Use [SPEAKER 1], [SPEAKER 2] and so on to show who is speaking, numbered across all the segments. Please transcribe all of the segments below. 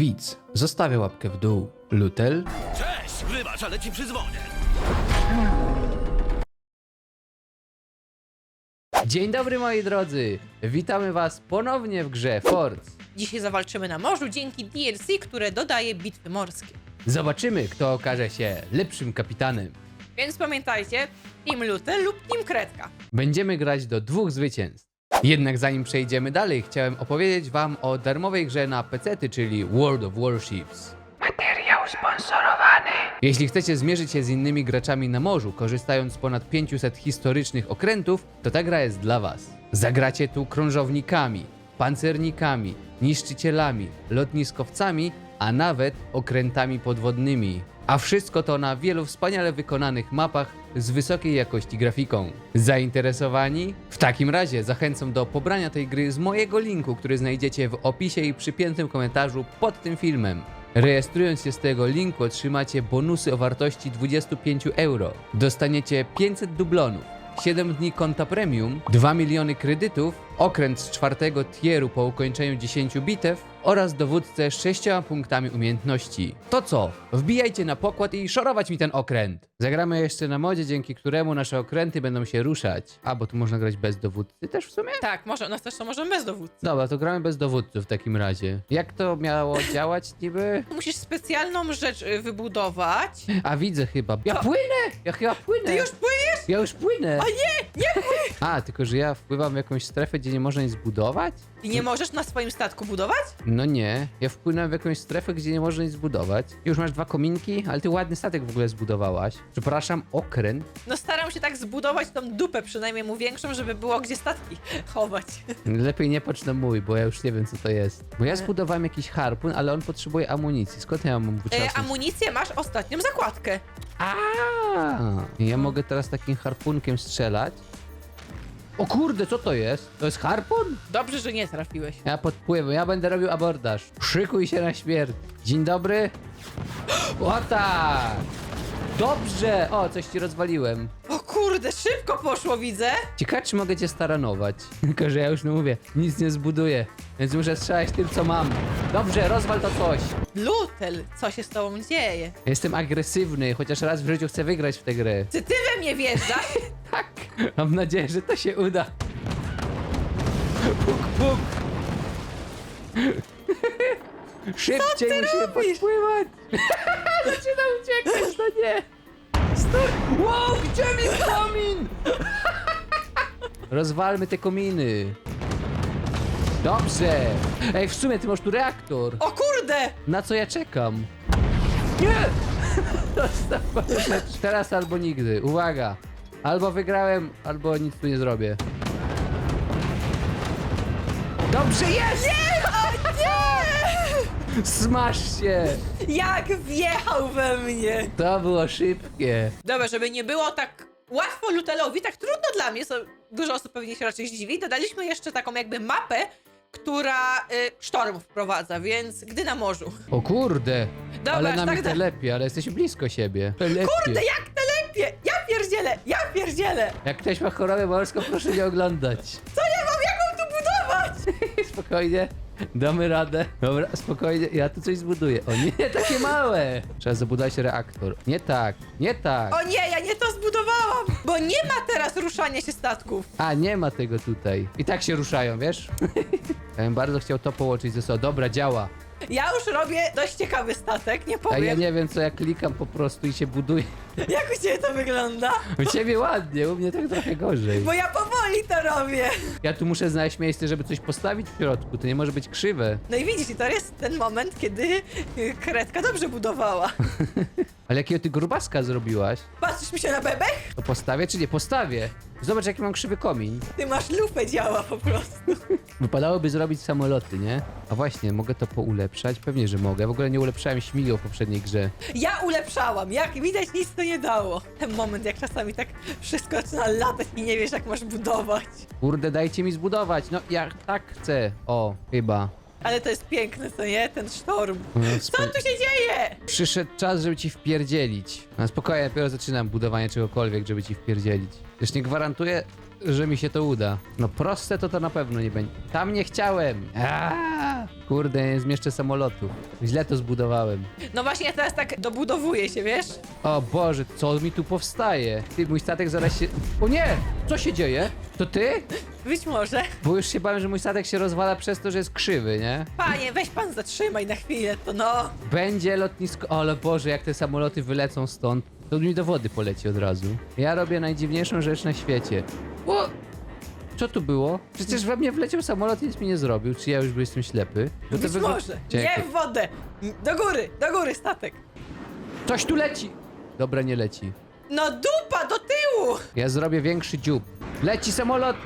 [SPEAKER 1] Widz zostawia łapkę w dół. Lutel
[SPEAKER 2] Cześć, wybacz, ale ci przyzwolę.
[SPEAKER 1] Dzień dobry moi drodzy! Witamy was ponownie w grze Force.
[SPEAKER 3] Dzisiaj zawalczymy na morzu dzięki DLC, które dodaje bitwy morskie.
[SPEAKER 1] Zobaczymy, kto okaże się lepszym kapitanem.
[SPEAKER 3] Więc pamiętajcie, Team Luty lub Team Kredka.
[SPEAKER 1] Będziemy grać do dwóch zwycięstw. Jednak zanim przejdziemy dalej, chciałem opowiedzieć wam o darmowej grze na PC, czyli World of Warships. Materiał sponsorowany. Jeśli chcecie zmierzyć się z innymi graczami na morzu, korzystając z ponad 500 historycznych okrętów, to ta gra jest dla was. Zagracie tu krążownikami, pancernikami, niszczycielami, lotniskowcami, a nawet okrętami podwodnymi. A wszystko to na wielu wspaniale wykonanych mapach z wysokiej jakości grafiką. Zainteresowani? W takim razie zachęcam do pobrania tej gry z mojego linku, który znajdziecie w opisie i przypiętym komentarzu pod tym filmem. Rejestrując się z tego linku otrzymacie bonusy o wartości 25 euro. Dostaniecie 500 dublonów, 7 dni konta premium, 2 miliony kredytów, okręt z czwartego tieru po ukończeniu 10 bitew oraz dowódcę z 6 punktami umiejętności. To co? Wbijajcie na pokład i szorować mi ten okręt! Zagramy jeszcze na modzie, dzięki któremu nasze okręty będą się ruszać. A, bo tu można grać bez dowódcy też w sumie?
[SPEAKER 3] Tak, może, no też to możemy bez dowódcy.
[SPEAKER 1] Dobra, to gramy bez dowódców w takim razie. Jak to miało działać niby?
[SPEAKER 3] Musisz specjalną rzecz y, wybudować.
[SPEAKER 1] A widzę chyba. Ja
[SPEAKER 3] Co?
[SPEAKER 1] płynę! Ja chyba płynę!
[SPEAKER 3] Ty już płyniesz?
[SPEAKER 1] Ja już płynę!
[SPEAKER 3] A nie!
[SPEAKER 1] A, tylko że ja wpływam w jakąś strefę, gdzie nie można nic zbudować?
[SPEAKER 3] I nie możesz na swoim statku budować?
[SPEAKER 1] No nie, ja wpłynąłem w jakąś strefę, gdzie nie można nic zbudować. Już masz dwa kominki, ale ty ładny statek w ogóle zbudowałaś. Przepraszam, okręt.
[SPEAKER 3] No staram się tak zbudować tą dupę, przynajmniej mu większą, żeby było gdzie statki chować.
[SPEAKER 1] Lepiej nie patrz na mój, bo ja już nie wiem co to jest. Bo ja zbudowałem jakiś harpun, ale on potrzebuje amunicji. Skąd ja mam
[SPEAKER 3] E, amunicję masz ostatnią zakładkę.
[SPEAKER 1] A, ja mogę teraz takim harpunkiem strzelać. O kurde, co to jest? To jest harpun?
[SPEAKER 3] Dobrze, że nie trafiłeś.
[SPEAKER 1] Ja podpływam, ja będę robił abordaż. Szykuj się na śmierć. Dzień dobry. Tak! Dobrze! O, coś ci rozwaliłem.
[SPEAKER 3] O kurde, szybko poszło, widzę.
[SPEAKER 1] Ciekawe, czy mogę cię staranować. Tylko, że ja już no mówię, nic nie zbuduję. Więc muszę strzelać tym, co mam. Dobrze, rozwal to coś.
[SPEAKER 3] Lutel, co się z tobą dzieje?
[SPEAKER 1] Jestem agresywny, chociaż raz w życiu chcę wygrać w tę grę.
[SPEAKER 3] Czy ty we mnie wjeżdżasz?
[SPEAKER 1] Tak! Mam nadzieję, że to się uda. Puk, puk! Szybciej musimy
[SPEAKER 3] robisz?
[SPEAKER 1] podpływać! Zaczyna uciekać, no nie! Wow, gdzie mi komin? Rozwalmy te kominy. Dobrze! Ej, w sumie ty masz tu reaktor.
[SPEAKER 3] O kurde!
[SPEAKER 1] Na co ja czekam? Nie! Teraz albo nigdy. Uwaga! Albo wygrałem, albo nic tu nie zrobię. Dobrze jest!
[SPEAKER 3] Nie!
[SPEAKER 1] Smasz się!
[SPEAKER 3] Jak wjechał we mnie!
[SPEAKER 1] To było szybkie.
[SPEAKER 3] Dobra, żeby nie było tak łatwo Lutelowi, tak trudno dla mnie, so, dużo osób pewnie się raczej zdziwi, dodaliśmy jeszcze taką jakby mapę, która y, sztorm wprowadza, więc gdy na morzu.
[SPEAKER 1] O kurde!
[SPEAKER 3] Dobra,
[SPEAKER 1] ale
[SPEAKER 3] aż
[SPEAKER 1] nam
[SPEAKER 3] tak
[SPEAKER 1] tak
[SPEAKER 3] da-
[SPEAKER 1] lepiej, ale jesteśmy blisko siebie. Lepiej.
[SPEAKER 3] Kurde, jak te lepiej! Ja pierdzielę! Ja pierdzielę!
[SPEAKER 1] Jak ktoś ma chorobę morską, proszę nie oglądać.
[SPEAKER 3] Co ja mam? Jak mam tu budować?
[SPEAKER 1] Spokojnie, damy radę. Dobra, spokojnie, ja tu coś zbuduję. O nie, takie małe! Trzeba zabudować reaktor. Nie tak, nie tak.
[SPEAKER 3] O nie, ja nie to zbudowałam! Bo nie ma teraz ruszania się statków.
[SPEAKER 1] A, nie ma tego tutaj. I tak się ruszają, wiesz? ja bym bardzo chciał to połączyć ze sobą. Dobra, działa.
[SPEAKER 3] Ja już robię dość ciekawy statek, nie
[SPEAKER 1] A
[SPEAKER 3] powiem.
[SPEAKER 1] ja nie wiem, co ja klikam po prostu i się buduje.
[SPEAKER 3] Jak u ciebie to wygląda?
[SPEAKER 1] U ciebie ładnie, u mnie tak trochę gorzej.
[SPEAKER 3] Bo ja powoli to robię.
[SPEAKER 1] Ja tu muszę znaleźć miejsce, żeby coś postawić w środku. To nie może być krzywe.
[SPEAKER 3] No i widzisz, i to jest ten moment, kiedy y, Kredka dobrze budowała.
[SPEAKER 1] Ale jakiego ty grubaska zrobiłaś?
[SPEAKER 3] Patrzysz mi się na bebech?
[SPEAKER 1] To postawię czy nie? Postawię. Zobacz, jaki mam krzywy komin.
[SPEAKER 3] Ty masz lupę działa po prostu.
[SPEAKER 1] Wypadałoby zrobić samoloty, nie? A właśnie, mogę to poulepszać? Pewnie, że mogę. W ogóle nie ulepszałem śmigieł w poprzedniej grze.
[SPEAKER 3] Ja ulepszałam, jak widać nic to nie dało. Ten moment, jak czasami tak wszystko zaczyna latać i nie wiesz jak masz budować.
[SPEAKER 1] Kurde, dajcie mi zbudować. No, ja tak chcę. O, chyba.
[SPEAKER 3] Ale to jest piękne, co nie? Ten sztorm.
[SPEAKER 1] No,
[SPEAKER 3] Co tu się dzieje?
[SPEAKER 1] Przyszedł czas, żeby ci wpierdzielić. No spokojnie, dopiero zaczynam budowanie czegokolwiek, żeby ci wpierdzielić. Też nie gwarantuję, że mi się to uda. No proste to to na pewno nie będzie. Tam nie chciałem. Aaaa! Kurde, nie zmieszczę samolotu. Źle to zbudowałem.
[SPEAKER 3] No właśnie, ja teraz tak dobudowuję się, wiesz?
[SPEAKER 1] O Boże, co mi tu powstaje? Ty, mój statek zaraz się... O nie! Co się dzieje? To ty?
[SPEAKER 3] Być może.
[SPEAKER 1] Bo już się bałem, że mój statek się rozwala przez to, że jest krzywy, nie?
[SPEAKER 3] Panie, weź pan zatrzymaj na chwilę, to no.
[SPEAKER 1] Będzie lotnisko... O, ale Boże, jak te samoloty wylecą stąd, to mi do wody poleci od razu. Ja robię najdziwniejszą rzecz na świecie. O! Co tu było? Przecież we mnie wleciał samolot i nic mi nie zrobił. Czy ja już jestem ślepy? Bo to
[SPEAKER 3] Być
[SPEAKER 1] wygl-
[SPEAKER 3] może.
[SPEAKER 1] Czekaj.
[SPEAKER 3] Nie w wodę. Do góry, do góry statek.
[SPEAKER 1] Coś tu leci! Dobra, nie leci.
[SPEAKER 3] No dupa, do tyłu.
[SPEAKER 1] Ja zrobię większy dziób. Leci samolot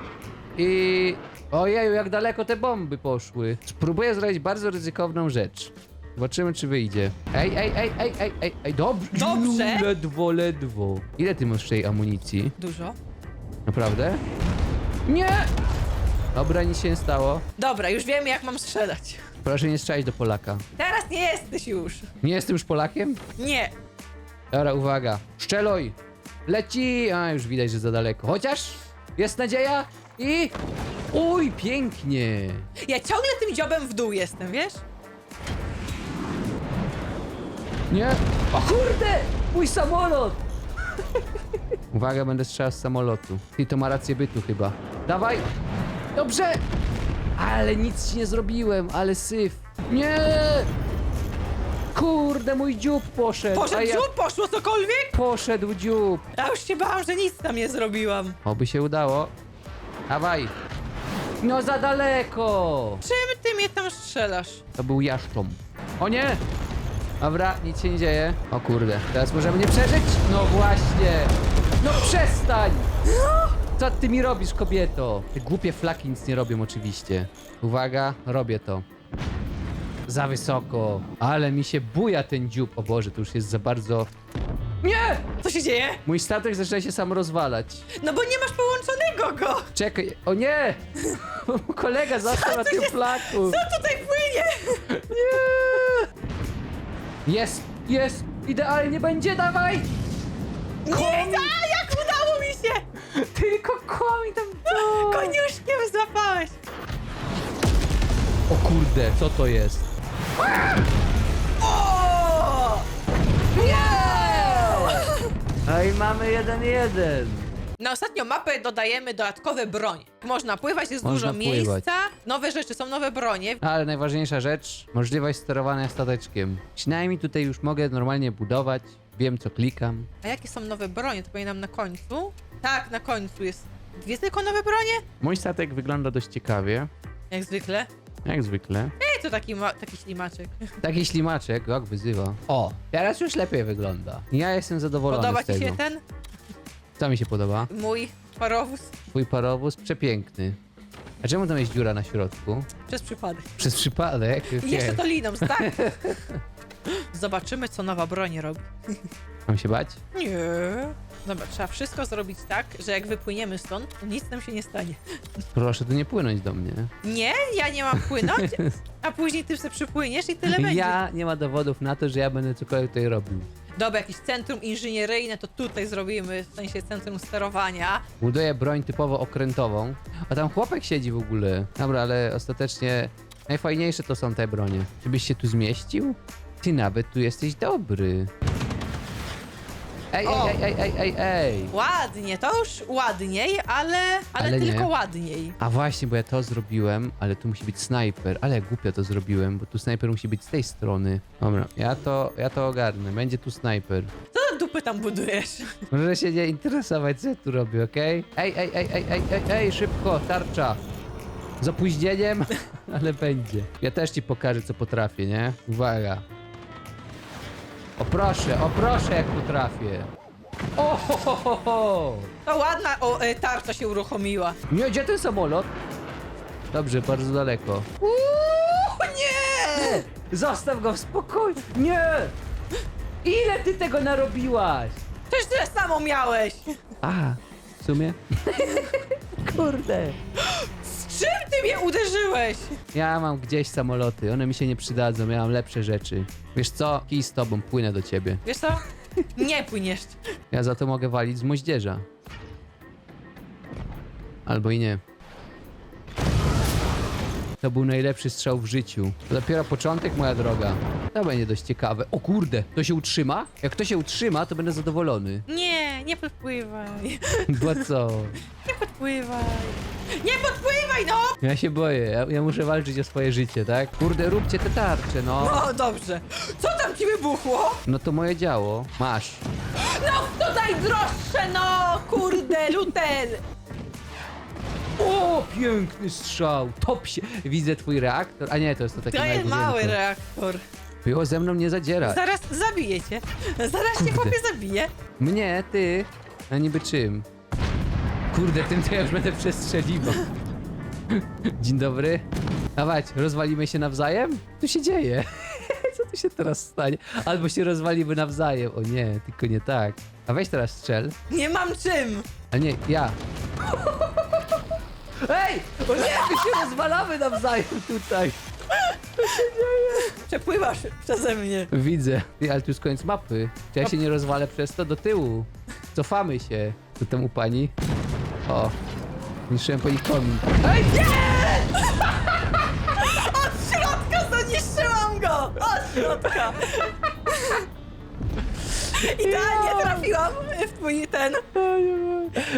[SPEAKER 1] i... Ojeju, jak daleko te bomby poszły. Spróbuję zrobić bardzo ryzykowną rzecz. Zobaczymy, czy wyjdzie. Ej, ej, ej, ej, ej, ej, ej, dobrze.
[SPEAKER 3] Dobrze.
[SPEAKER 1] Ledwo, ledwo. Ile ty masz tej amunicji?
[SPEAKER 3] Dużo.
[SPEAKER 1] Naprawdę? Nie! Dobra, nic się nie stało.
[SPEAKER 3] Dobra, już wiemy jak mam strzelać.
[SPEAKER 1] Proszę nie strzelać do Polaka.
[SPEAKER 3] Teraz nie jesteś już.
[SPEAKER 1] Nie jestem już Polakiem?
[SPEAKER 3] Nie.
[SPEAKER 1] Dobra, uwaga. Szczeluj! Leci! A, już widać, że za daleko. Chociaż jest nadzieja i... Uj, pięknie!
[SPEAKER 3] Ja ciągle tym dziobem w dół jestem, wiesz?
[SPEAKER 1] Nie? O kurde! Mój samolot! Uwaga, będę strzelał z samolotu. Ty, to ma rację bytu chyba. Dawaj! Dobrze! Ale nic ci nie zrobiłem, ale syf. Nie! Kurde, mój dziób poszedł. a
[SPEAKER 3] Poszedł
[SPEAKER 1] ja...
[SPEAKER 3] dziób, poszło cokolwiek?
[SPEAKER 1] Poszedł dziób.
[SPEAKER 3] Ja już się bałam, że nic tam nie zrobiłam.
[SPEAKER 1] Oby się udało. Dawaj. No za daleko!
[SPEAKER 3] Czym ty mnie tam strzelasz?
[SPEAKER 1] To był jaszcząb. O nie! Dobra, nic się nie dzieje. O kurde, teraz możemy nie przeżyć? No właśnie! No przestań! Co ty mi robisz, kobieto? Te głupie flaki nic nie robią oczywiście. Uwaga, robię to. Za wysoko. Ale mi się buja ten dziób. O Boże, to już jest za bardzo... Nie!
[SPEAKER 3] Co się dzieje?
[SPEAKER 1] Mój statek zaczyna się sam rozwalać.
[SPEAKER 3] No bo nie masz połączonego go!
[SPEAKER 1] Czekaj, o nie! Kolega został na tym flaku.
[SPEAKER 3] Co tutaj płynie?
[SPEAKER 1] Jest, jest! Idealnie będzie, dawaj!
[SPEAKER 3] Nie, a jak udało mi się!
[SPEAKER 1] Tylko komi tam to!
[SPEAKER 3] Koniuszkiem złapałeś!
[SPEAKER 1] O kurde, co to jest?
[SPEAKER 3] O!
[SPEAKER 1] No i mamy jeden jeden.
[SPEAKER 3] Na ostatnią mapę dodajemy dodatkowe broń. Można pływać, jest
[SPEAKER 1] Można
[SPEAKER 3] dużo
[SPEAKER 1] pływać.
[SPEAKER 3] miejsca, nowe rzeczy, są nowe bronie.
[SPEAKER 1] Ale najważniejsza rzecz, możliwość sterowania stateczkiem. Przynajmniej tutaj już mogę normalnie budować, wiem co klikam.
[SPEAKER 3] A jakie są nowe bronie? To powinnam na końcu. Tak, na końcu jest dwie tylko nowe bronie?
[SPEAKER 1] Mój statek wygląda dość ciekawie,
[SPEAKER 3] Jak zwykle.
[SPEAKER 1] jak zwykle.
[SPEAKER 3] Ej, to taki, ma- taki ślimaczek.
[SPEAKER 1] Taki ślimaczek, jak wyzywa. O, teraz już lepiej wygląda. Ja jestem zadowolony
[SPEAKER 3] Podoba
[SPEAKER 1] z
[SPEAKER 3] ci
[SPEAKER 1] tego.
[SPEAKER 3] się ten
[SPEAKER 1] Co mi się podoba?
[SPEAKER 3] mój parowóz?
[SPEAKER 1] Twój parowóz przepiękny. A czemu tam jest dziura na środku?
[SPEAKER 3] Przez przypadek.
[SPEAKER 1] Przez przypadek?
[SPEAKER 3] I jeszcze to liną, tak? Zobaczymy, co nowa broń robi.
[SPEAKER 1] Mam się bać?
[SPEAKER 3] Nie. Dobra, trzeba wszystko zrobić tak, że jak wypłyniemy stąd, to nic nam się nie stanie.
[SPEAKER 1] Proszę tu nie płynąć do mnie.
[SPEAKER 3] Nie, ja nie mam płynąć, a później ty sobie przypłyniesz i tyle będzie.
[SPEAKER 1] Ja nie ma dowodów na to, że ja będę cokolwiek tutaj robił.
[SPEAKER 3] Dobra, jakieś centrum inżynieryjne to tutaj zrobimy, w sensie centrum sterowania.
[SPEAKER 1] Buduję broń typowo okrętową. A tam chłopek siedzi w ogóle. Dobra, ale ostatecznie najfajniejsze to są te bronie. Żebyś się tu zmieścił? Ty nawet tu jesteś dobry. Ej,
[SPEAKER 3] O!
[SPEAKER 1] ej, ej, ej, ej, ej, ej.
[SPEAKER 3] Ładnie, to już ładniej, ale, ale,
[SPEAKER 1] Ale nie.
[SPEAKER 3] tylko ładniej.
[SPEAKER 1] A właśnie, bo ja to zrobiłem, ale tu musi być snajper. Ale głupio to zrobiłem, bo tu snajper musi być z tej strony. Dobra, ja to, ja to ogarnę. Będzie tu snajper.
[SPEAKER 3] Co za dupy tam budujesz?
[SPEAKER 1] Może się nie interesować, co ja tu robię, okej? Ej, ej, ej, ej, ej, ej, ej, szybko, tarcza. Z opóźnieniem, ale będzie. Ja też ci pokażę, co potrafię, nie? Uwaga. O proszę, o proszę, jak potrafię. O, ho, ho, ho, ho.
[SPEAKER 3] To ładna o, e, tarcza się uruchomiła.
[SPEAKER 1] Nie, gdzie ten samolot? Dobrze, bardzo daleko.
[SPEAKER 3] Uuu, nie!
[SPEAKER 1] Zostaw go w spokoju. Nie! Ile ty tego narobiłaś?
[SPEAKER 3] Przecież tyle samo miałeś.
[SPEAKER 1] A, w sumie? Kurde.
[SPEAKER 3] Mnie uderzyłeś?
[SPEAKER 1] Ja mam gdzieś samoloty, one mi się nie przydadzą, ja mam lepsze rzeczy. Wiesz co? Kij z tobą, płynę do ciebie.
[SPEAKER 3] Wiesz co? Nie płyniesz.
[SPEAKER 1] Ja za to mogę walić z moździerza. Albo i nie. To był najlepszy strzał w życiu. To dopiero początek, moja droga. To będzie dość ciekawe. O kurde, to się utrzyma? Jak to się utrzyma, to będę zadowolony.
[SPEAKER 3] Nie, nie podpływaj.
[SPEAKER 1] Bo co?
[SPEAKER 3] Nie podpływaj. Nie podpływaj, no!
[SPEAKER 1] Ja się boję, ja, ja muszę walczyć o swoje życie, tak? Kurde, róbcie te tarcze, no.
[SPEAKER 3] O, dobrze. Co tam ci wybuchło?
[SPEAKER 1] No to moje działo. Masz.
[SPEAKER 3] No, tutaj droższe, no! Kurde, Lutel!
[SPEAKER 1] O, piękny strzał. Top się. Widzę twój reaktor. A nie, to jest to taki
[SPEAKER 3] To jest mały reaktor.
[SPEAKER 1] Było ze mną nie zadzierać.
[SPEAKER 3] Zaraz zabiję cię. Zaraz cię
[SPEAKER 1] Kurde.
[SPEAKER 3] chłopie zabiję.
[SPEAKER 1] Mnie, ty. A niby czym? Kurde, tym to ja już będę przestrzeliwał. Dzień dobry. Dawać, rozwalimy się nawzajem? Co się dzieje? Co tu się teraz stanie? Albo się rozwalimy nawzajem. O nie, tylko nie tak. A weź teraz strzel.
[SPEAKER 3] Nie mam czym.
[SPEAKER 1] A nie, ja. Ej! O nie, my się rozwalamy nawzajem tutaj.
[SPEAKER 3] Przepływasz przeze mnie.
[SPEAKER 1] Widzę. Ty, ale tu jest koniec mapy. Czy ja się nie rozwalę przez to do tyłu? Cofamy się. Co tam u pani? O. Niszczyłem po nich komin. Ej!
[SPEAKER 3] Od środka zaniszczyłam go! Od środka! Idealnie trafiłam w twój ten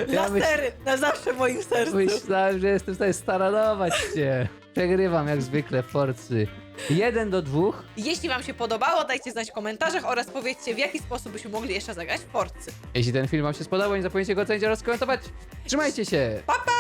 [SPEAKER 1] Ja myśl,
[SPEAKER 3] laser na zawsze w moim sercu.
[SPEAKER 1] myślałem, że jestem w stanie staranować się. Przegrywam jak zwykle w Forcy. Jeden do dwóch.
[SPEAKER 3] Jeśli wam się podobało, dajcie znać w komentarzach oraz powiedzcie, w jaki sposób byśmy mogli jeszcze zagrać w Forcy.
[SPEAKER 1] Jeśli ten film wam się spodobał, nie zapomnijcie go ocenić oraz komentować. Trzymajcie się!
[SPEAKER 3] Pa, pa!